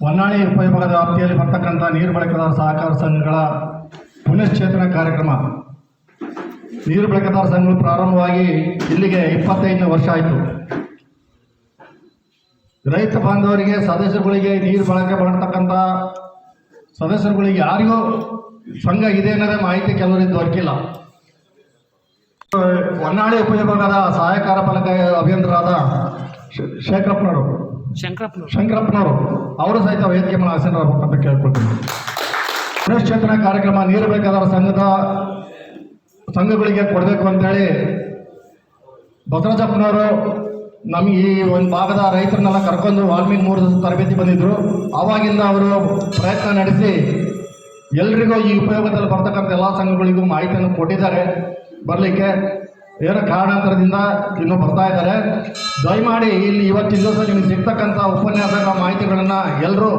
ಹೊನ್ನಾಳಿ ಉಪವಿಭಾಗದ ವ್ಯಾಪ್ತಿಯಲ್ಲಿ ಬರ್ತಕ್ಕಂಥ ನೀರು ಬಳಕೆದಾರ ಸಹಕಾರ ಸಂಘಗಳ ಪುನಶ್ಚೇತನ ಕಾರ್ಯಕ್ರಮ. ನೀರು ಬಳಕೆದಾರ ಸಂಘಗಳು ಪ್ರಾರಂಭವಾಗಿ ಇಲ್ಲಿಗೆ ಇಪ್ಪತ್ತೈದನೇ ವರ್ಷ ಆಯಿತು. ರೈತ ಬಾಂಧವರಿಗೆ, ಸದಸ್ಯರುಗಳಿಗೆ ನೀರು ಬಳಕೆ ಮಾಡತಕ್ಕಂಥ ಸದಸ್ಯರುಗಳಿಗೆ ಯಾರಿಗೂ ಸಂಘ ಇದೆ ಅನ್ನೋದೇ ಮಾಹಿತಿ ಕೆಲವರಿಗೆ ದೊರಕಿಲ್ಲ. ಹೊನ್ನಾಳಿ ಉಪವಿಭಾಗದ ಸಹಾಯಕಾರ ಫಲಕ ಅಭಿಯಂತರಾದ ಶೇಖರಪ್ಪನವರು. ಶಂಕರಪ್ಪನವರು. ಶಂಕರಪ್ಪನವರು. ಅವರು ಸಹಿತ ವೇದಿಕೆ ಮೇಲೆ ಆಸೀನರಾಗಬೇಕಂತ ಕೇಳ್ಕೊಳ್ತೀನಿ. ಪುನಶ್ಚೇತನ ಕಾರ್ಯಕ್ರಮ ನೀರು ಬೇಕಾದವರ ಸಂಘದ ಸಂಘಗಳಿಗೆ ಕೊಡಬೇಕು ಅಂತೇಳಿ ಬಸವರಾಜಪ್ಪನವರು ನಮಗೆ ಈ ಒಂದು ಭಾಗದ ರೈತರನ್ನೆಲ್ಲ ಕರ್ಕೊಂಡು ವಾಲ್ಮೀಕಿ ಮೂರು ತರಬೇತಿ ಬಂದಿದ್ದರು ಆವಾಗಿಂದ ಅವರು ಪ್ರಯತ್ನ ನಡೆಸಿ ಎಲ್ರಿಗೂ ಈ ಉಪಯೋಗದಲ್ಲಿ ಬರ್ತಕ್ಕಂಥ ಎಲ್ಲ ಸಂಘಗಳಿಗೂ ಮಾಹಿತಿಯನ್ನು ಕೊಟ್ಟಿದ್ದಾರೆ. ಬರಲಿಕ್ಕೆ ಏನೋ ಕಾರಣಾಂತರದಿಂದ ಇನ್ನೂ ಬರ್ತಾ ಇದ್ದಾರೆ. ದಯಮಾಡಿ ಇಲ್ಲಿ ಇವತ್ತಿನ ದಿವಸ ನಿಮಗೆ ಸಿಗ್ತಕ್ಕಂಥ ಉಪನ್ಯಾಸಗಳ ಮಾಹಿತಿಗಳನ್ನು ಎಲ್ಲರೂ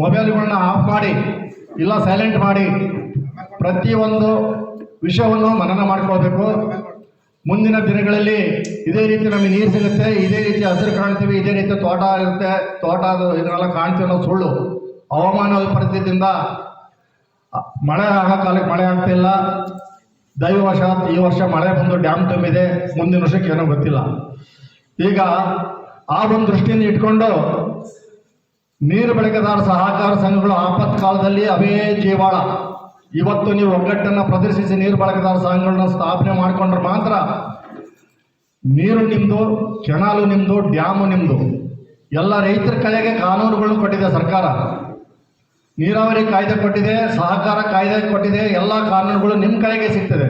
ಮೊಬೈಲ್ಗಳನ್ನ ಆಫ್ ಮಾಡಿ, ಇಲ್ಲ ಸೈಲೆಂಟ್ ಮಾಡಿ ಪ್ರತಿಯೊಂದು ವಿಷಯವನ್ನು ಮನನ ಮಾಡ್ಕೊಳ್ಬೇಕು. ಮುಂದಿನ ದಿನಗಳಲ್ಲಿ ಇದೇ ರೀತಿ ನಮಗೆ ನೀರು ಸಿಗುತ್ತೆ, ಇದೇ ರೀತಿ ಹಸಿರು ಕಾಣ್ತೀವಿ, ಇದೇ ರೀತಿ ತೋಟ ಇರುತ್ತೆ. ತೋಟ ಅದು ಇದನ್ನೆಲ್ಲ ಕಾಣ್ತೀವಿ ಅನ್ನೋದು ಸುಳ್ಳು ಹವಾಮಾನ ವೈಪರೀತ್ಯದಿಂದ ಮಳೆ ಆಗೋ ಕಾಲಕ್ಕೆ ಮಳೆ ಆಗ್ತಿಲ್ಲ ದೈವವಶಾತ್ ಈ ವರ್ಷ ಮಳೆ ಬಂದು ಡ್ಯಾಮ್ ತುಂಬಿದೆ, ಮುಂದಿನ ವರ್ಷಕ್ಕೆ ಏನೋ ಗೊತ್ತಿಲ್ಲ. ಈಗ ಆ ಒಂದು ದೃಷ್ಟಿಯನ್ನು ಇಟ್ಕೊಂಡು ನೀರು ಬಳಕೆದಾರ ಸಹಕಾರ ಸಂಘಗಳು ಆಪತ್ ಕಾಲದಲ್ಲಿ ಅವೇ ಜೀವಾಳ. ಇವತ್ತು ನೀವು ಒಗ್ಗಟ್ಟನ್ನು ಪ್ರದರ್ಶಿಸಿ ನೀರು ಬಳಕೆದಾರ ಸಂಘಗಳನ್ನ ಸ್ಥಾಪನೆ ಮಾಡಿಕೊಂಡ್ರೆ ಮಾತ್ರ ನೀರು ನಿಮ್ಮದು ಕೆನಾಲು ನಿಮ್ಮದು ಡ್ಯಾಮು ನಿಮ್ಮದು ಎಲ್ಲ ರೈತರ ಕಡೆಗೆ ಕಾನೂನುಗಳನ್ನು ಕೊಟ್ಟಿದೆ ಸರ್ಕಾರ. ನೀರಾವರಿ ಕಾಯ್ದೆ ಕೊಟ್ಟಿದೆ, ಸಹಕಾರ ಕಾಯ್ದೆ ಕೊಟ್ಟಿದೆ, ಎಲ್ಲ ಕಾನೂನುಗಳು ನಿಮ್ಮ ಕೈಗೆ ಸಿಗ್ತದೆ.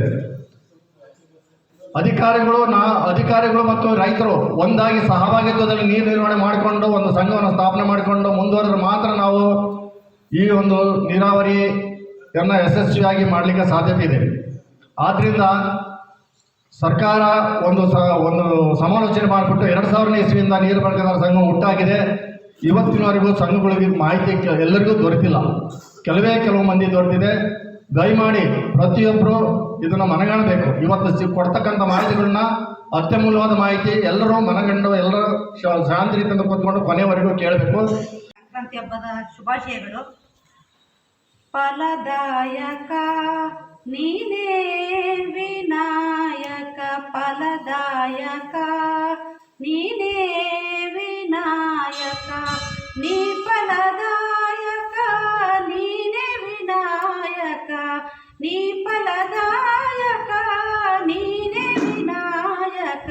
ಅಧಿಕಾರಿಗಳು ನಾ, ಅಧಿಕಾರಿಗಳು ಮತ್ತು ರೈತರು ಒಂದಾಗಿ ಸಹಭಾಗಿತ್ವದಲ್ಲಿ ನೀರು ನಿರ್ವಹಣೆ ಮಾಡಿಕೊಂಡು, ಒಂದು ಸಂಘವನ್ನು ಸ್ಥಾಪನೆ ಮಾಡಿಕೊಂಡು ಮುಂದುವರೆದ್ರೆ ಮಾತ್ರ ನಾವು ಈ ಒಂದು ನೀರಾವರಿಯನ್ನು ಯಶಸ್ವಿಯಾಗಿ ಮಾಡಲಿಕ್ಕೆ ಸಾಧ್ಯತೆ ಇದೆ. ಆದ್ದರಿಂದ ಸರ್ಕಾರ ಒಂದು ಸ, ಒಂದು ಸಮಾಲೋಚನೆ ಮಾಡಿಬಿಟ್ಟು ಎರಡು ಸಾವಿರನೇ ಇಸ್ವಿಯಿಂದ ನೀರು ಬಳಕೆದಾರ ಸಂಘ ಹುಟ್ಟಾಗಿದೆ. ಇವತ್ತಿನವರೆಗೂ ಸಂಘಗಳಿಗೆ ಮಾಹಿತಿ ಎಲ್ಲರಿಗೂ ದೊರೆತಿಲ್ಲ ಕೆಲವೇ ಕೆಲವು ಮಂದಿ ದೊರೆತಿದೆ. ದಯಮಾಡಿ ಪ್ರತಿಯೊಬ್ಬರು ಇದನ್ನು ಮನಗಾಣಬೇಕು. ಇವತ್ತು ಕೊಡ್ತಕ್ಕಂಥ ಮಾಹಿತಿಗಳನ್ನ ಅತ್ಯಮೂಲ್ಯವಾದ ಮಾಹಿತಿ ಎಲ್ಲರೂ ಮನಗಂಡು, ಎಲ್ಲರೂ ಶಾಂತಿ ರೀತಿಯಿಂದ ಕೂತ್ಕೊಂಡು ಕೊನೆವರೆಗೂ ಕೇಳಬೇಕು. ಸಂಕ್ರಾಂತಿ ಹಬ್ಬದ ಶುಭಾಶಯಗಳು. ಫಲದಾಯಕ, ನೀನೇ ವಿನಾಯಕ, ಫಲದಾಯಕ, ನೀನೇ ವಿನಾಯಕ ನೀ ಫಲದಾಯಕ ನೀನೇ ವಿನಾಯಕ ನೀ ಫಲದಾಯಕ ನೀನೇ ವಿನಾಯಕ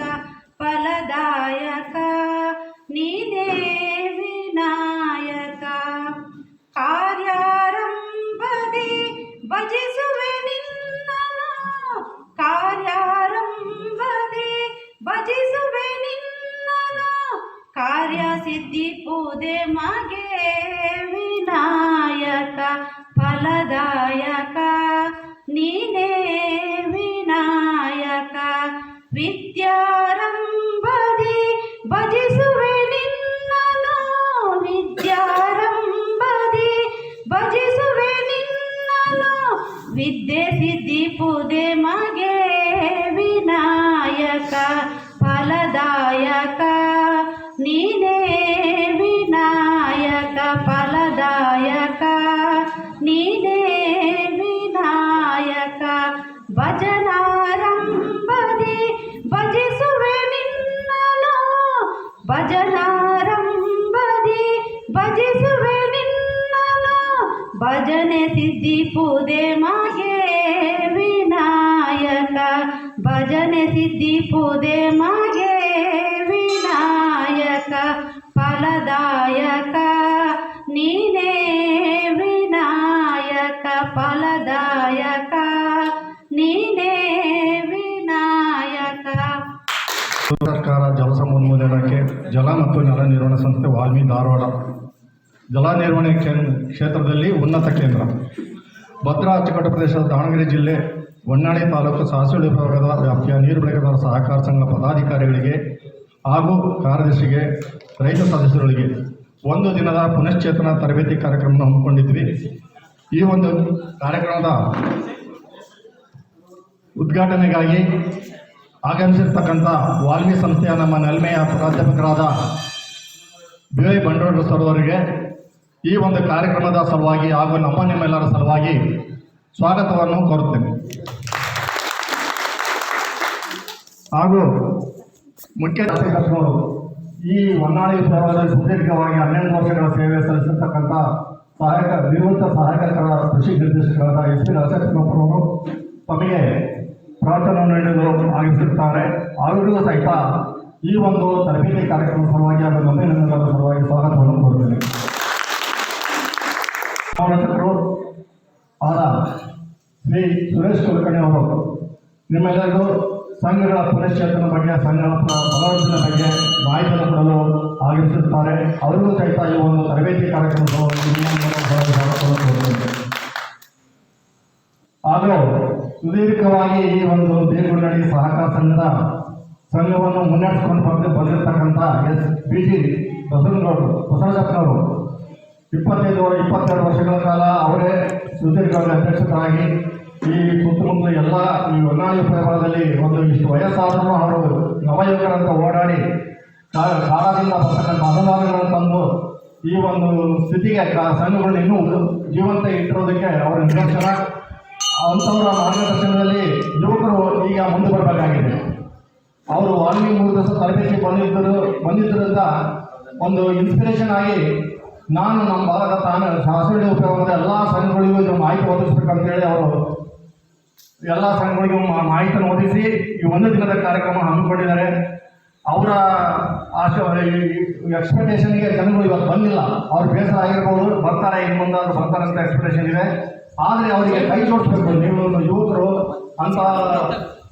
e dividir por ಭಜನೆ ಸಿದ್ಧಿ ಪೂದೆ ಮಾಗೇ ವಿನಾಯಕ. ಭಜನೆ ಸಿದ್ಧಿ ಪೂದೆ ಮಾಗೇ ವಿನಾಯಕ. ಫಲದಾಯಕ, ನೀನೇ ವಿನಾಯಕ. ಫಲದಾಯಕ, ನೀನೇ ವಿನಾಯಕ. ಸರ್ಕಾರ ಜಲಸಂಪನ್ಮೂಲ ಇಲಾಖೆ ಜಲ ಮತ್ತು ನೆಲ ನಿರ್ವಹಣಾ ಸಂಸ್ಥೆ ವಾಲ್ಮಿ ಧಾರವಾಡ ಜಲ ನಿರ್ವಹಣೆ ಕ್ಷೇತ್ರದಲ್ಲಿ ಉನ್ನತ ಕೇಂದ್ರ. ಭದ್ರಾ, ಅಚ್ಚುಕಟ್ಟು ಪ್ರದೇಶದ ದಾವಣಗೆರೆ ಜಿಲ್ಲೆ, ಹೊನ್ನಾಳಿ ತಾಲೂಕು ಸಾಸುಳಿ ವಿಭಾಗದ ವ್ಯಾಪ್ತಿಯ ನೀರು ಬಳಕೆದಾರ ಸಹಕಾರ ಸಂಘ ಪದಾಧಿಕಾರಿಗಳಿಗೆ ಹಾಗೂ ಕಾರ್ಯದರ್ಶಿಗೆ, ರೈತ ಸದಸ್ಯರುಗಳಿಗೆ ಒಂದು ದಿನದ ಪುನಶ್ಚೇತನ ತರಬೇತಿ ಕಾರ್ಯಕ್ರಮವನ್ನು ಹಮ್ಮಿಕೊಂಡಿದ್ವಿ. ಈ ಒಂದು ಕಾರ್ಯಕ್ರಮದ ಉದ್ಘಾಟನೆಗಾಗಿ ಆಗಮಿಸಿರ್ತಕ್ಕಂಥ ವಾಲ್ಮೀಕಿ ಸಂಸ್ಥೆಯ ನಮ್ಮ ನೆಲ್ಮೆಯ ಪ್ರಾಧ್ಯಾಪಕರಾದ ಬಿ ವೈ ಬಂಡೋಡ್ರ ಸರ್ ಅವರಿಗೆ ಈ ಒಂದು ಕಾರ್ಯಕ್ರಮದ ಸಲುವಾಗಿ ಹಾಗೂ ನಮ್ಮ ನಿಮ್ಮೆಲ್ಲರ ಸಲುವಾಗಿ ಸ್ವಾಗತವನ್ನು ಕೋರುತ್ತೇನೆ. ಹಾಗೂ ಮುಖ್ಯ ಶಾಸಕರು ಈ ಹೊನ್ನಾಳಿ ವಿಭಾಗದಲ್ಲಿ ಸುದೀರ್ಘವಾಗಿ ಹನ್ನೆರಡು ವರ್ಷಗಳ ಸೇವೆ ಸಲ್ಲಿಸಿರ್ತಕ್ಕಂಥ ಸಹಾಯಕ, ನಿವೃತ್ತ ಸಹಾಯಕರ ಕೃಷಿ ನಿರ್ದೇಶಕರಾದ ಎಸ್ ಪಿ ರಾಜಕುಮಾರ್ ತಮಗೆ ಪ್ರಾರ್ಥನೆ ನೀಡಲು ಆಗಿಸುತ್ತಾರೆ. ಅವರಿಗೂ ಸಹಿತ ಈ ಒಂದು ತರಬೇತಿ ಕಾರ್ಯಕ್ರಮದ ಸಲುವಾಗಿ ಹಾಗೂ ನಮ್ಮ ಸಲುವಾಗಿ ಸ್ವಾಗತವನ್ನು ಕೋರುತ್ತೇನೆ. ಸಂರಕ್ಷಕರು ಆದ ಶ್ರೀ ಸುರೇಶ್ ಕುಲಕರ್ಣಿ ಅವರು ನಿಮ್ಮೆಲ್ಲರಿಗೂ ಸಂಘಗಳ ಪುನಶ್ಚೇತನ ಬಗ್ಗೆ, ಸಂಘಗಳ ಬಲವರ್ಧನೆ ಬಗ್ಗೆ ಮಾಹಿತಿಯನ್ನು ಕೊಡಲು ಆಗಮಿಸುತ್ತಾರೆ ಅವರಿಗೂ ಸಹಿತ ಈ ಒಂದು ತರಬೇತಿ ಕಾರ್ಯಕ್ರಮವನ್ನು ಹಾಗೂ ಸುದೀರ್ಘವಾಗಿ ಈ ಒಂದು ಬೇಗುಂಡಳಿ ಸಹಕಾರ ಸಂಘದ ಸಂಘವನ್ನು ಮುನ್ನಡೆಸಿಕೊಂಡು ಬಂದು ಬಂದಿರತಕ್ಕಂಥ ಎಸ್. ಬಿ. ಜಿ. ಬಸವನಗೌಡರು ಬಸವರಾಜಪ್ಪನವರು ಇಪ್ಪತ್ತೈದು ಇಪ್ಪತ್ತೆರಡು ವರ್ಷಗಳ ಕಾಲ ಅವರೇ ಸುದೀರ್ಘವಾಗಿ ಅಧ್ಯಕ್ಷರಾಗಿ ಈ ಸುತ್ತಮುತ್ತಲ ಎಲ್ಲ ಈ ಹೊನ್ನಾಳಿ ಪ್ರಭಾವದಲ್ಲಿ ಒಂದು ಇಷ್ಟು ವಯಸ್ಸಾದರೂ ಅವರು ನವಯುವಕರಂತ ಓಡಾಡಿ ಕಾಲದಿಂದ ಬರ್ತಕ್ಕಂಥ ಅನುದಾನಗಳನ್ನು ತಂದು ಈ ಒಂದು ಸ್ಥಿತಿಗೆ ಸಂಘಗಳನ್ನ ಇನ್ನೂ ಜೀವಂತ ಇಟ್ಟಿರೋದಕ್ಕೆ ಅವರ ನಿರ್ದೇಶನ ಅಂಥವರ ಮಾರ್ಗದರ್ಶನದಲ್ಲಿ ಯುವಕರು ಈಗ ಮುಂದೆ ಬರಬೇಕಾಗಿದೆ. ಅವರು ವಾಲ್ಮೀಕಿ ಮೂರು ದಿವಸ ತರಬೇತಿ ಬಂದಿದ್ದರು ಬಂದಿದ್ದರಿಂದ ಒಂದು ಇನ್ಸ್ಪಿರೇಷನ್ ಆಗಿ ನಾನು ನಮ್ಮ ಭಾಗದ ತಾನು ಶಾಸನ ಉಪಯೋಗದ ಎಲ್ಲ ಸಂಘಗಳಿಗೂ ಇದು ಮಾಹಿತಿ ಒದಗಿಸ್ಬೇಕಂತೇಳಿ ಅವರು ಎಲ್ಲ ಸಂಘಗಳಿಗೂ ಮಾಹಿತಿ ಒದಗಿಸಿ ಈ ಒಂದು ದಿನದ ಕಾರ್ಯಕ್ರಮ ಹಮ್ಮಿಕೊಂಡಿದ್ದಾರೆ. ಅವರ ಆಶೆ ಎಕ್ಸ್ಪೆಕ್ಟೇಷನ್ಗೆ ಜನಗಳು ಇವತ್ತು ಬಂದಿಲ್ಲ. ಅವ್ರು ಬೇಸರ ಆಗಿರ್ಬೋದು, ಬರ್ತಾರೆ, ಇನ್ನು ಮುಂದೆ ಅವ್ರು ಬರ್ತಾರೆ ಅಂತ ಎಕ್ಸ್ಪೆಕ್ಟೇಷನ್ ಇದೆ. ಆದರೆ ಅವರಿಗೆ ಕೈ ಜೋಡಿಸ್ಬೇಕು. ನೀವು ಯುವಕರು ಅಂತ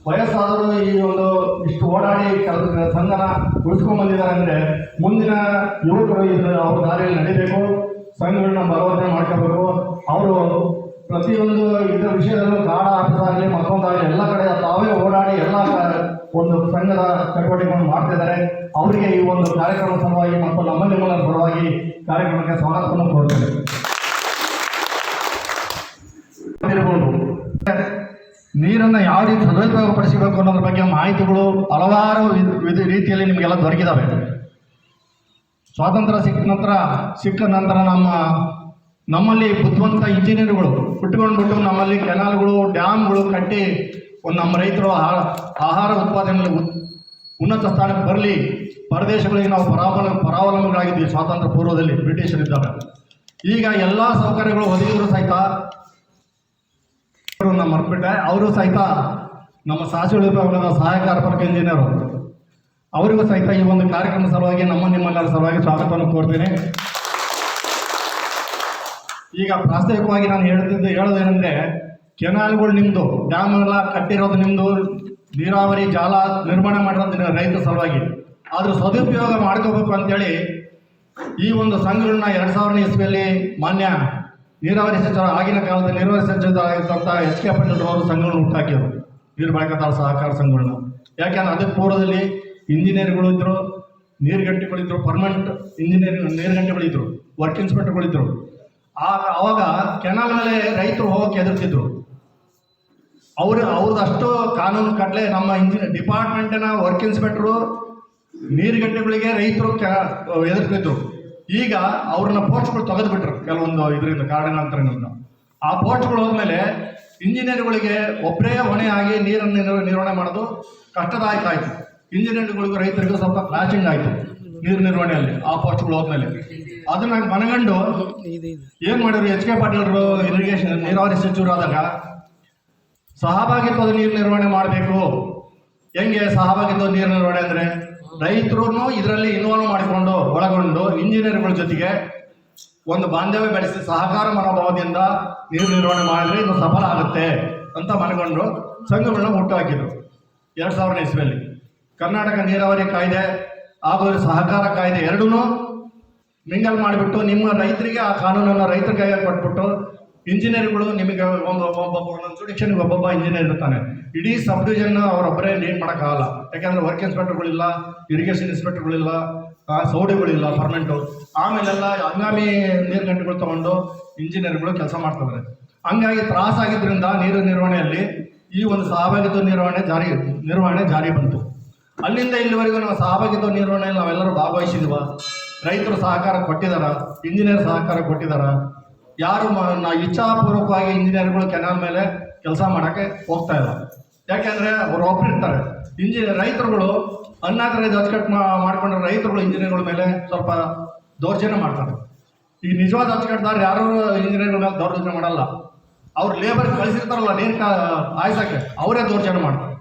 ವಯಸ್ಸಾದರೂ ಈ ಒಂದು ಇಷ್ಟು ಓಡಾಡಿ ಕೆಲಸ ಸಂಘನ ಉಳಿಸ್ಕೊಂಡು ಬಂದಿದ್ದಾರೆ ಅಂದರೆ ಮುಂದಿನ ಯುವಕರು ಇದು ಅವ್ರ ದಾರಿಯಲ್ಲಿ ನಡಿಬೇಕು, ಸಂಘಗಳನ್ನ ಬಲವರ್ಧನೆ ಮಾಡ್ಕೋಬೇಕು. ಅವರು ಪ್ರತಿಯೊಂದು ಇದರ ವಿಷಯದಲ್ಲೂ ಆಫೀಸ್ ಆಗಲಿ ಮತ್ತೊಂದಾಗಲಿ ಎಲ್ಲ ಕಡೆ ತಾವೇ ಓಡಾಡಿ ಎಲ್ಲ ಒಂದು ಸಂಘದ ಚಟುವಟಿಕೆಗಳನ್ನು ಮಾಡ್ತಿದ್ದಾರೆ ಅವರಿಗೆ ಈ ಒಂದು ಕಾರ್ಯಕ್ರಮ ಸಲುವಾಗಿ ಮತ್ತು ನಮ್ಮ ನಿಮ್ಮ ಸಲುವಾಗಿ ಕಾರ್ಯಕ್ರಮಕ್ಕೆ ಸ್ವಾಗತವನ್ನು ಕೋರ್ತೇನೆ ನೀರನ್ನು ಯಾವ ರೀತಿ ಸದುಪಯೋಗಪಡಿಸಬೇಕು ಅನ್ನೋದ್ರ ಬಗ್ಗೆ ಮಾಹಿತಿಗಳು ಹಲವಾರು ವಿಧ- ರೀತಿಯಲ್ಲಿ ನಿಮಗೆಲ್ಲ ದೊರಕಿದಾವೆ. ಸ್ವಾತಂತ್ರ್ಯ ಸಿಕ್ಕ ನಂತರ ಸಿಕ್ಕ ನಂತರ ನಮ್ಮ, ನಮ್ಮಲ್ಲಿ ಬುದ್ಧಿವಂತ ಇಂಜಿನಿಯರ್ಗಳು ಹುಟ್ಟುಕೊಂಡ್ಬಿಟ್ಟು ನಮ್ಮಲ್ಲಿ ಕೆನಾಲ್ಗಳು, ಡ್ಯಾಮ್ಗಳು ಕಟ್ಟಿ ಒಂದು ನಮ್ಮ ರೈತರು ಆಹಾರ ಆಹಾರ ಉತ್ಪಾದನೆಯಲ್ಲಿ ಉನ್ನತ ಸ್ಥಾನಕ್ಕೆ ಬರಲಿ. ಪರದೇಶಗಳಿಗೆ ನಾವು ಪರಾವಲ ಪರಾವಲಂಬಿಗಳಾಗಿದ್ವಿ ಸ್ವಾತಂತ್ರ್ಯ ಪೂರ್ವದಲ್ಲಿ ಬ್ರಿಟಿಷರಿದ್ದಾಗ. ಈಗ ಎಲ್ಲ ಸೌಕರ್ಯಗಳು ಒದಗಿದ್ರು ಸಹಿತ ನಮ್ಮ ಮರ್ಬಿಟ್ಟೆ ಅವರು ಸಹಿತ ನಮ್ಮ ಸಾಸಿವೆ ವಿಭಾಗದ ಅರ್ಪಕ ಇಂಜಿನಿಯರ್ ಅವರಿಗೂ ಸಹಿತ ಈ ಒಂದು ಕಾರ್ಯಕ್ರಮ ಸಲುವಾಗಿ ನಮ್ಮ ನಿಮ್ಮೆಲ್ಲರ ಸಲುವಾಗಿ ಸ್ವಾಗತವನ್ನು ಕೋರ್ತೀನಿ. ಈಗ ಪ್ರಾಸ್ತಾವಿಕವಾಗಿ ನಾನು ಹೇಳ್ತಿದ್ದು ಹೇಳೋದೇನೆಂದ್ರೆ, ಕೆನಾಲ್ಗಳು ನಿಮ್ಮದು ಡ್ಯಾಮ್ ಎಲ್ಲ ಕಟ್ಟಿರೋದು ನಿಮ್ಮದು ನೀರಾವರಿ ಜಾಲ ನಿರ್ಮಾಣ ಮಾಡಿರೋದು ರೈತರ ಸಲುವಾಗಿ. ಆದರೂ ಸದುಪಯೋಗ ಮಾಡ್ಕೋಬೇಕು ಅಂತೇಳಿ ಈ ಒಂದು ಸಂಘಗಳನ್ನ ಎರಡು ಸಾವಿರನೇ ಇಸ್ವಿಯಲ್ಲಿ ಮಾನ್ಯ ನೀರಾವರಿ ಸಚಿವ ಆಗಿನ ಕಾಲದಲ್ಲಿ ನೀರಾವರಿ ಸಚಿವರಾಗಿದ್ದಂಥ ಎಚ್ ಕೆ ಅವರು ಸಂಘಗಳನ್ನ ಹುಟ್ಟಾಕಿದ್ರು. ನೀರು ಬಳಕೆದಾರ ಸಹಕಾರ ಸಂಘಗಳನ್ನ ಯಾಕೆಂದ್ರೆ ಅದಕ್ಕೆ ಪೂರ್ವದಲ್ಲಿ ಇಂಜಿನಿಯರ್ಗಳು ಇದ್ರು ನೀರುಗಂಟೆಗಳಿದ್ರು ಪರ್ಮನೆಂಟ್ ಇಂಜಿನಿಯರ್ ನೀರುಗಂಟೆಗಳಿದ್ರು ವರ್ಕ್ ಇನ್ಸ್ಪೆಕ್ಟರ್ಗಳಿದ್ರು ಆಗ ಅವಾಗ ಕೆನಾಲ್ ಮೇಲೆ ರೈತರು ಹೋಗಕ್ಕೆ ಎದುರ್ತಿದ್ರು ಅವ್ರ, ಅವ್ರದ್ದು ಕಾನೂನು ಕಟ್ಲೆ ನಮ್ಮ ಇಂಜಿನಿಯರ್ ಡಿಪಾರ್ಟ್ಮೆಂಟಿನ ವರ್ಕ್ ಇನ್ಸ್ಪೆಕ್ಟ್ರು ನೀರುಗಂಟೆಗಳಿಗೆ ರೈತರು ಕೆ ಎದುರ್ತಿದ್ರು ಈಗ ಅವ್ರನ್ನ ಪೋಸ್ಟ್ಗಳು ತೆಗೆದುಬಿಟ್ರು ಕೆಲವೊಂದು ಇದರಿಂದ, ಕಾರಣಾಂತರಗಳಿಂದ. ಆ ಪೋಸ್ಟ್ಗಳು ಹೋದ್ಮೇಲೆ ಇಂಜಿನಿಯರ್ಗಳಿಗೆ ಒಬ್ಬರೇ ಹೊಣೆ ಆಗಿ ನೀರನ್ನು ನಿರ್ವ- ನಿರ್ವಹಣೆ ಮಾಡೋದು ಕಷ್ಟದಾಯಕ ಆಯಿತು. ಇಂಜಿನಿಯರ್ಗಳಿಗೂ ರೈತರಿಗೂ ಸ್ವಲ್ಪ ಕ್ಲಾಶಿಂಗ್ ಆಯಿತು ನೀರು ನಿರ್ವಹಣೆಯಲ್ಲಿ ಆ ಪೋಸ್ಟ್ಗಳು ಹೋದ್ಮೇಲೆ. ಅದನ್ನ ಮನಗಂಡು ಏನು ಮಾಡಿದ್ರು ಎಚ್ ಕೆ ಪಾಟೀಲ್ರು ಇರಿಗೇಷನ್ ನೀರಾವರಿ ಸಚಿವರಾದಾಗ ಸಹಭಾಗಿತ್ವದ ನೀರು ನಿರ್ವಹಣೆ ಮಾಡಬೇಕು. ಹೆಂಗೆ ಸಹಭಾಗಿತ್ವ ನೀರು ನಿರ್ವಹಣೆ ಅಂದರೆ ರೈತರು ಇದರಲ್ಲಿ ಇನ್ವಾಲ್ವ್ ಮಾಡಿಕೊಂಡು, ಒಳಗೊಂಡು ಇಂಜಿನಿಯರ್ಗಳ ಜೊತೆಗೆ ಒಂದು ಬಾಂಧವ್ಯ ಬೆಳೆಸಿ ಸಹಕಾರ ಮನೋಭಾವದಿಂದ ನೀರು ನಿರ್ವಹಣೆ ಮಾಡಿದ್ರೆ ಇದು ಸಫಲ ಆಗುತ್ತೆ ಅಂತ ಮನಗೊಂಡು ಸಂಘಗಳನ್ನ ಹುಟ್ಟುಹಾಕಿದ್ರು ಎರಡು ಸಾವಿರದ ಇಸ್ವಿಯಲ್ಲಿ. ಕರ್ನಾಟಕ ನೀರಾವರಿ ಕಾಯ್ದೆ ಹಾಗೂ ಸಹಕಾರ ಕಾಯ್ದೆ ಎರಡೂ ಮಿಂಗಲ್ ಮಾಡಿಬಿಟ್ಟು ನಿಮ್ಮ ರೈತರಿಗೆ ಆ ಕಾನೂನನ್ನು ರೈತರ ಕೈಗೆ ಕೊಟ್ಬಿಟ್ಟು ಇಂಜಿನಿಯರ್ಗಳು ನಿಮಗೆ ಒಂದು ಒಬ್ಬೊಬ್ಬ ಒಂದೊಂದು ಸುಡಿಕ್ಷನ್ ಒಬ್ಬೊಬ್ಬ ಇಂಜಿನಿಯರ್ ಇರ್ತಾನೆ. ಇಡೀ ಸಬ್ ಡಿವಿಷನ್ ಅವರೊಬ್ಬರೇ ಲೀಡ್ ಮಾಡೋಕ್ಕಾಗಲ್ಲ. ಯಾಕಂದ್ರೆ ವರ್ಕ್ ಇನ್ಸ್ಪೆಕ್ಟರ್ಗಳಿಲ್ಲ ಇರಿಗೇಷನ್ ಇನ್ಸ್ಪೆಕ್ಟರ್ಗಳಿಲ್ಲ ಸೌಡಿಗಳಿಲ್ಲ ಪರ್ಮನೆಂಟು ಆಮೇಲೆಲ್ಲ ಹಂಗಾಮಿ ನೀರು ಗಂಟೆಗಳು ತಗೊಂಡು ಇಂಜಿನಿಯರ್ಗಳು ಕೆಲಸ ಮಾಡ್ತಾರೆ ಹಂಗಾಗಿ ತ್ರಾಸಾಗಿದ್ದರಿಂದ ನೀರು ನಿರ್ವಹಣೆಯಲ್ಲಿ ಈ ಒಂದು ಸಹಭಾಗಿತ್ವ ನಿರ್ವಹಣೆ ಜಾರಿ ನಿರ್ವಹಣೆ ಜಾರಿ ಬಂತು. ಅಲ್ಲಿಂದ ಇಲ್ಲಿವರೆಗೂ ನಾವು ಸಹಭಾಗಿತ್ವ ನಿರ್ವಹಣೆಯಲ್ಲಿ ನಾವೆಲ್ಲರೂ ಭಾಗವಹಿಸಿದ್ವ. ರೈತರು ಸಹಕಾರ ಕೊಟ್ಟಿದಾರ ಇಂಜಿನಿಯರ್ ಸಹಕಾರ ಕೊಟ್ಟಿದಾರ. ಯಾರು ಇಚ್ಛಾಪೂರ್ವಕವಾಗಿ ಇಂಜಿನಿಯರ್ಗಳು ಕೆನಾಲ್ ಮೇಲೆ ಕೆಲಸ ಮಾಡೋಕ್ಕೆ ಹೋಗ್ತಾ ಇಲ್ಲ. ಯಾಕೆಂದ್ರೆ ಅವ್ರು ಒಬ್ಬರು ಇರ್ತಾರೆ. ಇಂಜಿನಿಯರ್ ರೈತರುಗಳು ಅನ್ನಾಕರೆ ಅಚ್ಚುಕಟ್ಟು ಮಾಡ್ಕೊಂಡ್ರೆ ರೈತರುಗಳು, ಇಂಜಿನಿಯರ್ಗಳ ಮೇಲೆ ಸ್ವಲ್ಪ ದೌರ್ಜನ್ಯ ಮಾಡ್ತಾರೆ. ಈ ನಿಜವಾದ ಅಚ್ಚುಕಟ್ಟದಾರ ಯಾರು ಇಂಜಿನಿಯರ್ಗಳ ಮೇಲೆ ದೌರ್ಜನ್ಯ ಮಾಡಲ್ಲ. ಅವ್ರು ಲೇಬರ್ ಕಳಿಸಿರ್ತಾರಲ್ಲ ನೀರು ಕಾ ಆಯ್ಸಕ್ಕೆ, ಅವರೇ ದೌರ್ಜನ್ಯ ಮಾಡ್ತಾರೆ.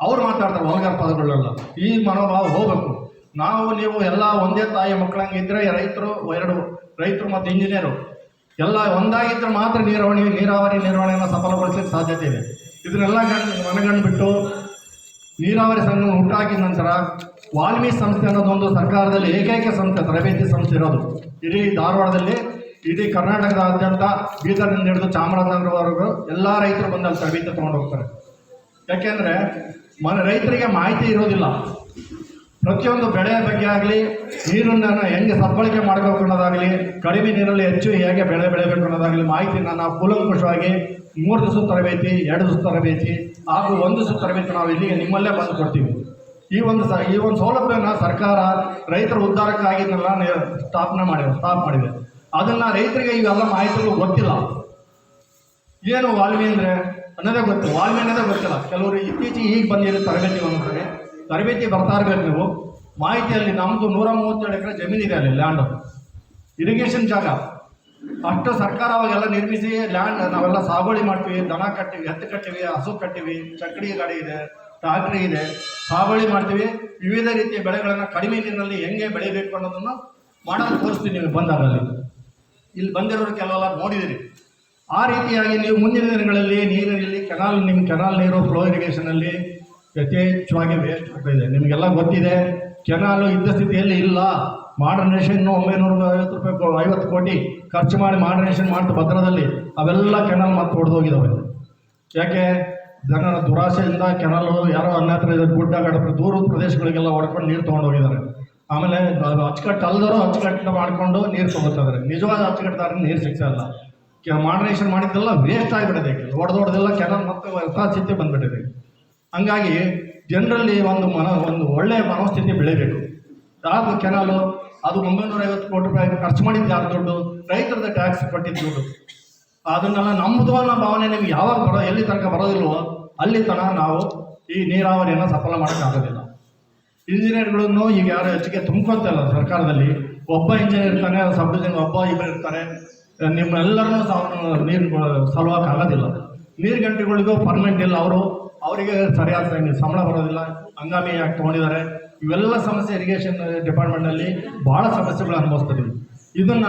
ಅವ್ರು ಮಾತಾಡ್ತಾರೆ ಒಳಗಾರ ಪದಗಳೆಲ್ಲ. ಈ ಮನೋಭಾವ ಹೋಗ್ಬೇಕು. ನಾವು, ನೀವು ಎಲ್ಲ ಒಂದೇ ತಾಯಿ ಮಕ್ಕಳಂಗೆ ಇದ್ರೆ ರೈತರು, ಎರಡು ರೈತರು ಮತ್ತು ಇಂಜಿನಿಯರು. ಎಲ್ಲ ಒಂದಾಗಿದ್ರೆ ಮಾತ್ರ ನೀರಾವರಿ ನೀರಾವರಿ ನಿರ್ವಹಣೆಯನ್ನು ಸಫಲಗೊಳಿಸಲಿಕ್ಕೆ ಸಾಧ್ಯತೆ ಇದೆ ಇದನ್ನೆಲ್ಲ ಮನಗಂಡುಬಿಟ್ಟು ಮನಗಂಡು ಬಿಟ್ಟು ನೀರಾವರಿ ಸಂಘ ಹುಟ್ಟಾಕಿದ ನಂತರ ವಾಲ್ಮೀಕಿ ಸಂಸ್ಥೆ ಅನ್ನೋದೊಂದು ಸರ್ಕಾರದಲ್ಲಿ ಏಕೈಕ ಸಂಸ್ಥೆ, ತರಬೇತಿ ಸಂಸ್ಥೆ ಇರೋದು. ಇಡೀ ಧಾರವಾಡದಲ್ಲಿ, ಇಡೀ ಕರ್ನಾಟಕದಾದ್ಯಂತ ಬೀದರ್ನಿಂದ ಹಿಡಿದು ಚಾಮರಾಜನಗರವರೆಗೂ ಎಲ್ಲ ರೈತರು ಬಂದು ಅಲ್ಲಿ ತರಬೇತಿ ತೊಗೊಂಡು ಹೋಗ್ತಾರೆ. ಯಾಕೆಂದರೆ ಮನೆ, ರೈತರಿಗೆ ಮಾಹಿತಿ ಇರೋದಿಲ್ಲ. ಪ್ರತಿಯೊಂದು ಬೆಳೆಯ ಬಗ್ಗೆ ಆಗಲಿ, ನೀರನ್ನು ಹೆಂಗೆ ಸದ್ಬಳಕೆ ಮಾಡಬೇಕು ಅನ್ನೋದಾಗಲಿ, ಕಡಿಮೆ ನೀರಲ್ಲಿ ಹೆಚ್ಚು ಹೇಗೆ ಬೆಳೆ ಬೆಳೆಯಬೇಕು ಅನ್ನೋದಾಗಲಿ ಮಾಹಿತಿನ ನಾವು ಕೂಲಂಕುಷವಾಗಿ ಮೂರು ದಿವಸ ತರಬೇತಿ, ಎರಡು ದಿವಸ ತರಬೇತಿ, ಹಾಗೂ ಒಂದು ದಿವಸ ತರಬೇತಿ ನಾವು ಇಲ್ಲಿಗೆ ನಿಮ್ಮಲ್ಲೇ ಬಂದು ಕೊಡ್ತೀವಿ. ಈ ಒಂದು ಸ, ಈ ಒಂದು ಸೌಲಭ್ಯನ ಸರ್ಕಾರ ರೈತರ ಉದ್ಧಾರಕ್ಕಾಗಿದ್ದೆಲ್ಲ ನಿ- ಸ್ಥಾಪನೆ ಮಾಡಿದೆ ಸ್ಟಾಪ್ ಮಾಡಿದೆ. ಅದನ್ನು ರೈತರಿಗೆ ಇವೆಲ್ಲ ಮಾಹಿತಿಗಳು ಗೊತ್ತಿಲ್ಲ. ಏನು ವಾಲ್ಮಿ ಅಂದರೆ ಅನ್ನೋದೇ ಗೊತ್ತು ವಾಲ್ಮಿ ಅನ್ನೋದೇ ಗೊತ್ತಿಲ್ಲ. ಕೆಲವರು ಇತ್ತೀಚೆಗೆ ಈಗ ಬಂದಿರೋ ತರಬೇತಿ ಅಂತಾರೆ ತರಬೇತಿ ಬರ್ತಾ ಇರ್ಬೇಕು ನೀವು. ಮಾಹಿತಿಯಲ್ಲಿ ನಮ್ಮದು ನೂರ ಮೂವತ್ತೇಳು ಎಕರೆ ಜಮೀನಿದೆ ಅಲ್ಲಿ ಲ್ಯಾಂಡು ಇರಿಗೇಷನ್ ಜಾಗ. ಅಷ್ಟು ಸರ್ಕಾರ ಅವಾಗೆಲ್ಲ ನಿರ್ಮಿಸಿ ಲ್ಯಾಂಡ್ ನಾವೆಲ್ಲ ಸಾಗುವಳಿ ಮಾಡ್ತೀವಿ. ದನ ಕಟ್ಟಿವಿ, ಎತ್ತು ಕಟ್ಟಿವಿ, ಹಸು ಕಟ್ಟಿವಿ ಚಕ್ಕಡಿ ಗಾಡಿ ಇದೆ ಟ್ರಾಕ್ಟ್ರಿ ಇದೆ. ಸಾಗುವಳಿ ಮಾಡ್ತೀವಿ. ವಿವಿಧ ರೀತಿಯ ಬೆಳೆಗಳನ್ನು ಕಡಿಮೆ ನೀರಿನಲ್ಲಿ ಹೆಂಗೆ ಬೆಳಿಬೇಕು ಅನ್ನೋದನ್ನು ಮಾಡೋದು ತೋರಿಸ್ತೀವಿ ನೀವು ಬಂದಾಗಲ್ಲಿ ಇಲ್ಲಿ ಬಂದಿರೋರು ಕೆಲವೆಲ್ಲ ನೋಡಿದಿರಿ. ಆ ರೀತಿಯಾಗಿ ನೀವು ಮುಂದಿನ ದಿನಗಳಲ್ಲಿ ನೀರಿನಲ್ಲಿ ಕೆನಾಲ್ ನಿಮ್ಮ ಕೆನಾಲ್ ನೀರು ಫ್ಲೋ ಇರಿಗೇಷನಲ್ಲಿ ಯಥೇಚ್ಛವಾಗಿ ವೇಸ್ಟ್ ಆಗ್ತಾಯಿದೆ ನಿಮಗೆಲ್ಲ ಗೊತ್ತಿದೆ, ಕೆನಾಲು ಇದ್ದ ಸ್ಥಿತಿಯಲ್ಲಿ ಇಲ್ಲ. ಮಾಡರ್ನೇಷನ್ ಒಂಬೈನೂರ ಐವತ್ತು ರೂಪಾಯಿ ಐವತ್ತು ಕೋಟಿ ಖರ್ಚು ಮಾಡಿ ಮಾಡರ್ನೇಷನ್ ಮಾಡ್ತು ಭದ್ರದಲ್ಲಿ ಅವೆಲ್ಲ ಕೆನಾಲ್ ಮತ್ತೆ ಹೊಡೆದೋಗಿದ್ದಾವೆ ಯಾಕೆ? ಜನರ ದುರಾಸೆಯಿಂದ ಕೆನಾಲ್ ಯಾರೋ ಅನ್ಯತ್ರ ಗುಡ್ಡ ಕಡ ದೂರದ ಪ್ರದೇಶಗಳಿಗೆಲ್ಲ ಹೊಡ್ಕೊಂಡು ನೀರು ತೊಗೊಂಡೋಗಿದ್ದಾರೆ ಆಮೇಲೆ ಅಚ್ಚುಕಟ್ಟು ಅಲ್ಲದವರು ಅಚ್ಚುಕಟ್ಟು ಮಾಡಿಕೊಂಡು ನೀರು ತೊಗೋತಿದ್ದಾರೆ ನಿಜವಾದ ಅಚ್ಚುಕಟ್ಟಾದ್ರೆ ನೀರು ಸಿಗ್ತಾ ಇಲ್ಲ. ಮಾಡರ್ನೇಷನ್ ಮಾಡಿದ್ದೆಲ್ಲ ವೇಸ್ಟ್ ಆಗಿಬಿಟ್ಟಿದೆ ಹೊಡೆದೊಡ್ದೆಲ್ಲ ಕೆನಾಲ್ ಮತ್ತೆ ಯಥಾಸ್ಥಿತಿ ಬಂದ್ಬಿಟ್ಟಿದೆ ಹಂಗಾಗಿ ಜನರಲ್ಲಿ ಒಂದು ಮನ, ಒಂದು ಒಳ್ಳೆಯ ಮನೋಸ್ಥಿತಿ ಬೆಳಿಬೇಕು. ಯಾವುದು ಕೆನಾಲು ಅದು ಒಂಬೈನೂರ ಐವತ್ತು ಕೋಟಿ ರೂಪಾಯಿ ಖರ್ಚು ಮಾಡಿದ್ದು ಯಾರು ದುಡ್ಡು? ರೈತರದ ಟ್ಯಾಕ್ಸ್ ಕೊಟ್ಟಿದ್ದ ದುಡ್ಡು. ಅದನ್ನೆಲ್ಲ ನಮ್ಮದು ಅನ್ನೋ ಭಾವನೆ ನಿಮ್ಗೆ ಯಾವಾಗ ಬರೋ, ಎಲ್ಲಿ ತನಕ ಬರೋದಿಲ್ವೋ, ಅಲ್ಲಿ ತನಕ ನಾವು ಈ ನೀರಾವರಿಯನ್ನು ಸಫಲ ಮಾಡೋಕ್ಕಾಗೋದಿಲ್ಲ ಇಂಜಿನಿಯರ್ಗಳನ್ನು ಈಗ ಯಾರು ಹೆಚ್ಚಿಗೆ ತುಂಬ್ಕೊಂತಲ್ಲ ಸರ್ಕಾರದಲ್ಲಿ. ಒಬ್ಬ ಇಂಜಿನಿಯರ್ ಇರ್ತಾನೆ ಸಬ್ ಒಬ್ಬ ಇಬ್ಬರು ಇರ್ತಾರೆ. ನಿಮ್ಮೆಲ್ಲರನ್ನೂ ನೀರು, ಸಲುವಾಗಿ ಆಗೋದಿಲ್ಲ ನೀರು ಗಂಟೆಗಳಿಗೂ ಪರ್ಮನೆಂಟ್ ಇಲ್ಲ ಅವರು. ಅವರಿಗೆ ಸರಿಯಾದ ಸಂಬಳ ಬರೋದಿಲ್ಲ. ಹಂಗಾಮಿ ಯಾಕೆ ತೊಗೊಂಡಿದ್ದಾರೆ? ಇವೆಲ್ಲ ಸಮಸ್ಯೆ ಇರಿಗೇಷನ್ ಡಿಪಾರ್ಟ್ಮೆಂಟಲ್ಲಿ ಭಾಳ ಸಮಸ್ಯೆಗಳು ಅನುಭವಿಸ್ತೀವಿ ಇದನ್ನ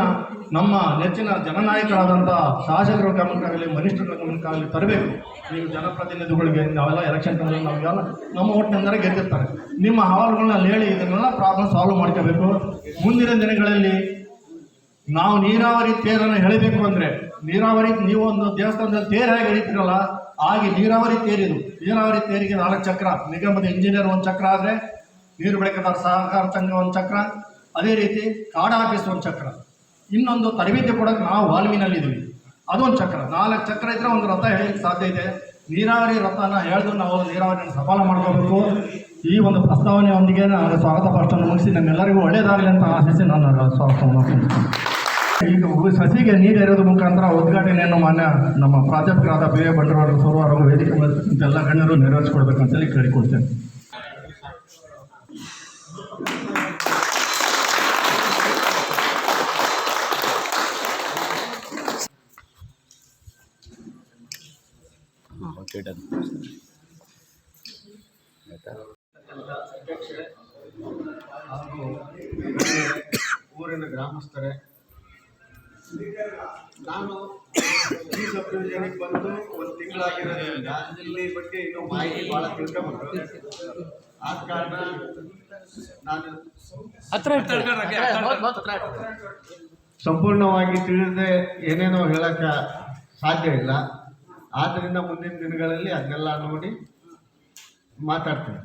ನಮ್ಮ ನೆಚ್ಚಿನ ಜನನಾಯಕರಾದಂಥ ಶಾಸಕರ ಗಮನಕ್ಕಾಗಲಿ ಮನಿಷ್ಠರ ಗಮನಕ್ಕಾಗಲಿ ತರಬೇಕು. ನೀವು ಜನಪ್ರತಿನಿಧಿಗಳಿಗೆ ನಾವೆಲ್ಲ ಎಲೆಕ್ಷನ್ ಟೈಮಲ್ಲಿ ನಮಗೆಲ್ಲ ನಮ್ಮ ಒಟ್ಟಿನಿಂದ ಗೆದ್ದಿರ್ತಾರೆ. ನಿಮ್ಮ ಹವಾಲುಗಳನ್ನ ಅಲ್ಲಿ ಹೇಳಿ ಇದನ್ನೆಲ್ಲ ಪ್ರಾಬ್ಲಮ್ ಸಾಲ್ವ್ ಮಾಡ್ಕೋಬೇಕು. ಮುಂದಿನ ದಿನಗಳಲ್ಲಿ ನಾವು ನೀರಾವರಿ ತೇರನ್ನು ಹೇಳಬೇಕು ಅಂದರೆ ನೀರಾವರಿ, ನೀವು ಒಂದು ದೇವಸ್ಥಾನದಲ್ಲಿ ತೇರು ಹೇಗೆ ಎಳಿತೀರಲ್ಲ ಹಾಗೆ ನೀರಾವರಿ ತೇರಿದು ನೀರಾವರಿ ತೇರಿಗೆ ನಾಲ್ಕು ಚಕ್ರ. ನಿಗಮದ ಇಂಜಿನಿಯರ್ ಒಂದು ಚಕ್ರ ಆದರೆ, ನೀರು ಬೆಳಕದ ಸಹಕಾರ ಸಂಘ ಒಂದು ಚಕ್ರ. ಅದೇ ರೀತಿ ಕಾಡ ಆಫೀಸ್ ಒಂದು ಚಕ್ರ. ಇನ್ನೊಂದು ತರಬೇತಿ ಕೊಡೋಕೆ ನಾವು ವಾಲ್ಮೀನಲ್ಲಿದ್ದೀವಿ ಅದೊಂದು ಚಕ್ರ. ನಾಲ್ಕು ಚಕ್ರ ಇದ್ರೆ ಒಂದು ರಥ ಹೇಳಲಿಕ್ಕೆ ಸಾಧ್ಯ ಇದೆ. ನೀರಾವರಿ ರಥನ ಎಳೆದು ನಾವು ನೀರಾವರಿಯನ್ನು ಸಫಲ ಮಾಡ್ಕೋಬೇಕು. ಈ ಒಂದು ಪ್ರಸ್ತಾವನೆಯೊಂದಿಗೆ ನಾನು ಸ್ವಾಗತ ಭಾಷಣ ಮುಗಿಸಿ, ನಮ್ಮೆಲ್ಲರಿಗೂ ಒಳ್ಳೆಯದಾಗಲಿ ಅಂತ ಆಶಿಸಿ ನಾನು ಸ್ವಾಗತ ಮಾಡ್ತೀನಿ. ಈಗ ಉ- ಸಸಿಗೆ ನೀರು ಎರೆಯೋದ್ರ ಮುಖಾಂತರ ಉದ್ಘಾಟನೆಯನ್ನು ಮಾನ್ಯ ನಮ್ಮ ಪ್ರಾಧ್ಯಾಪಕರಾದ ಬಿ ಎ ಬಂಡವಾಳ ಸೌರ ಅವರು ವೇದಿಕೆ ಮೇಲೆ ಎಲ್ಲ ಗಣ್ಯರು ನೆರವೇರಿಸಿಕೊಡ್ಬೇಕಂತೇಳಿ ಕೇಳಿಕೊಳ್ತೇನೆ. ಊರಿನ ಗ್ರಾಮಸ್ಥರೇ ನಾನು ಈ ಸಬ್ ಡಿವಿಷನಿಗೆ ಬಂದು ಒಂದು ತಿಂಗಳಾಗಿರೋದ್ರಿಂದ ಇಲ್ಲಿ ಬಗ್ಗೆ ಇನ್ನೂ ಮಾಹಿತಿ ಭಾಳ ತಿಳ್ಕೊಬೇಕು ಆದ ಕಾರಣ ನಾನು ಸಂಪೂರ್ಣವಾಗಿ ತಿಳಿದೆ ಏನೇನೋ ಹೇಳಕ ಸಾಧ್ಯ ಇಲ್ಲ. ಆದ್ದರಿಂದ ಮುಂದಿನ ದಿನಗಳಲ್ಲಿ ಅದನ್ನೆಲ್ಲ ನೋಡಿ ಮಾತಾಡ್ತೀನಿ.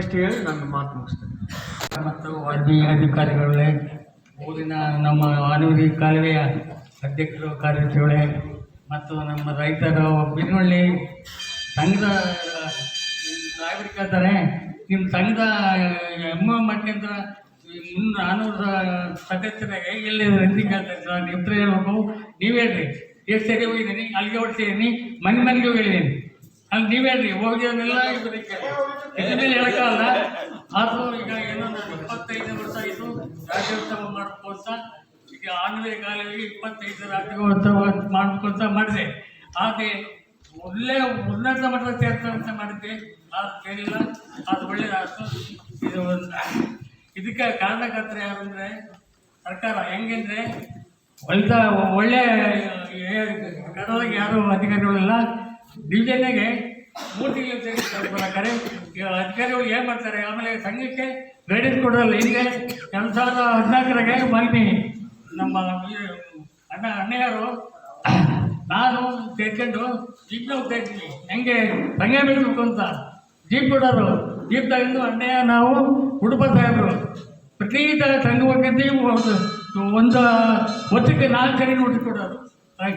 ಇಷ್ಟು ಹೇಳಿ ನನ್ನ ಮಾತು ಮುಗಿಸ್ತೇನೆ. ಮತ್ತು ಅಧಿಕಾರಿಗಳೇ ಊರಿನ ನಮ್ಮ ಆನೂರಿ ಕಾಲುವೆಯ ಅಧ್ಯಕ್ಷರು, ಕಾರ್ಯದರ್ಶಿಗಳೇ, ಮತ್ತು ನಮ್ಮ ರೈತರ ಬಿನ್ನೊಳ್ಳಿ ಸಂಘದ ನಾಗರಿಕ ಕೇಳ್ತಾರೆ ನಿಮ್ಮ ಸಂಘದ ಎಮ್ಮ ಮಾಡ್ಕೊಂಡ್ರ ಮುಂದೆ ಮುನ್ನ ಸದಸ್ಯರ, ಎಲ್ಲಿ ಕೇಳ್ತಾರೆ ಸರ್ ನಿಮ್ಮ ಹತ್ರ ಹೇಳ್ಬೇಕು. ನೀವು ಹೇಳ್ರಿ. ಎಷ್ಟು ಸರಿ ಹೋಗಿದ್ದೀನಿ? ಅಲ್ಲಿಗೆ ಹೊಡ್ಸಿದ್ದೀನಿ. ಮನೆ ಮನೆಗೆ ಹೋಗಿದ್ದೀನಿ. ಅಲ್ಲಿ ನೀವೇನ್ರಿ ಹೇಳ್ರಿ ಹೋಗಿದ್ದನ್ನೆಲ್ಲ ಹೇಳಕ್ಕಾಗಲ್ಲ ಆದರೂ ಈಗ. ಏನೋ ಇಪ್ಪತ್ತೈದು ವರ್ಷ ಇದು ರಾಜ್ಯೋತ್ಸವ ಮಾಡ್ಕೋತ, ಈಗ ಆನ್ಲೈನ್ ಕಾಲದಲ್ಲಿ ಇಪ್ಪತ್ತೈದು ರಾಜ್ಯೋತ್ಸವ ಮಾಡ್ಕೊಂತ ಮಾಡಿದೆ. ಹಾಗೆ ಒಳ್ಳೆ ಉನ್ನತ ಮಟ್ಟದ ಸೇರ್ತಾರೆ ಅಂತ ಮಾಡಿದ್ದೆ. ಅದು ಕೇಳಿಲ್ಲ ಅದು ಒಳ್ಳೇದಾಯ್ತು. ಇದು ಇದಕ್ಕೆ ಕಾರಣಕರ್ತರು ಯಾರು ಅಂದರೆ, ಸರ್ಕಾರ ಹೆಂಗೆಂದರೆ ಒಳ್ಳೆ ಒಳ್ಳೆ ಯಾರು ಅಧಿಕಾರಿಗಳಿಲ್ಲ ಡಿವಿಷನ್ಗೆ ಮೂರು ತಿಂಗಳು ಈ ಅಧಿಕಾರಿಗಳು ಏನು ಮಾಡ್ತಾರೆ? ಆಮೇಲೆ ಸಂಘಕ್ಕೆ ಗೈಡೆನ್ಸ್ ಕೊಡೋಲ್ಲ. ಹಿಂದೆ ಎರಡು ಸಾವಿರದ ಹದಿನಾಲ್ಕರಾಗೆ ಮಾಹಿತಿ ನಮ್ಮ ಅಣ್ಣ ಅಣ್ಣಯ್ಯರು ನಾನು ಸೇರ್ಕೊಂಡು ಜೀಪ್ನ ಹೋಗ್ತಾ ಇದ್ವಿ. ಹೆಂಗೆ ಸಂಘ ಬಿಡಬೇಕು ಅಂತ. ಜೀಪ್ ಕೊಡೋರು. ಜೀಪ್ ತಗೊಂಡು ಅಣ್ಣಯ್ಯ, ನಾವು ಉಡುಪ ಸಾಹೇಬರು. ಪ್ರತಿ ಥರ ಹೋಗಿದ್ದು ಒಂದು ಒಂದು ವರ್ಷಕ್ಕೆ ನಾಲ್ಕು ಜನ ನೋಡಿಕೊಡೋರು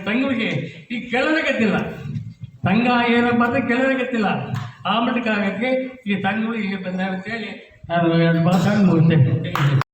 ಸಂಘಗಳಿಗೆ ಈಗ ಕೇಳೋದೇ ಗೊತ್ತಿಲ್ಲ. ಸಂಘ ಏನಪ್ಪ ಅಂದ್ರೆ ಕೆಳಗೆ ಗೊತ್ತಿಲ್ಲ. ಆ ಮಟ್ಟಕ್ಕೆ ಈ ಸಂಘಗಳು ಇಲ್ಲಿ ಬಂದ ಅಂತೇಳಿ ನಾನು ಎರಡು ಮಾತನ್ನು ಮುಗಿಸ್ತೇನೆ.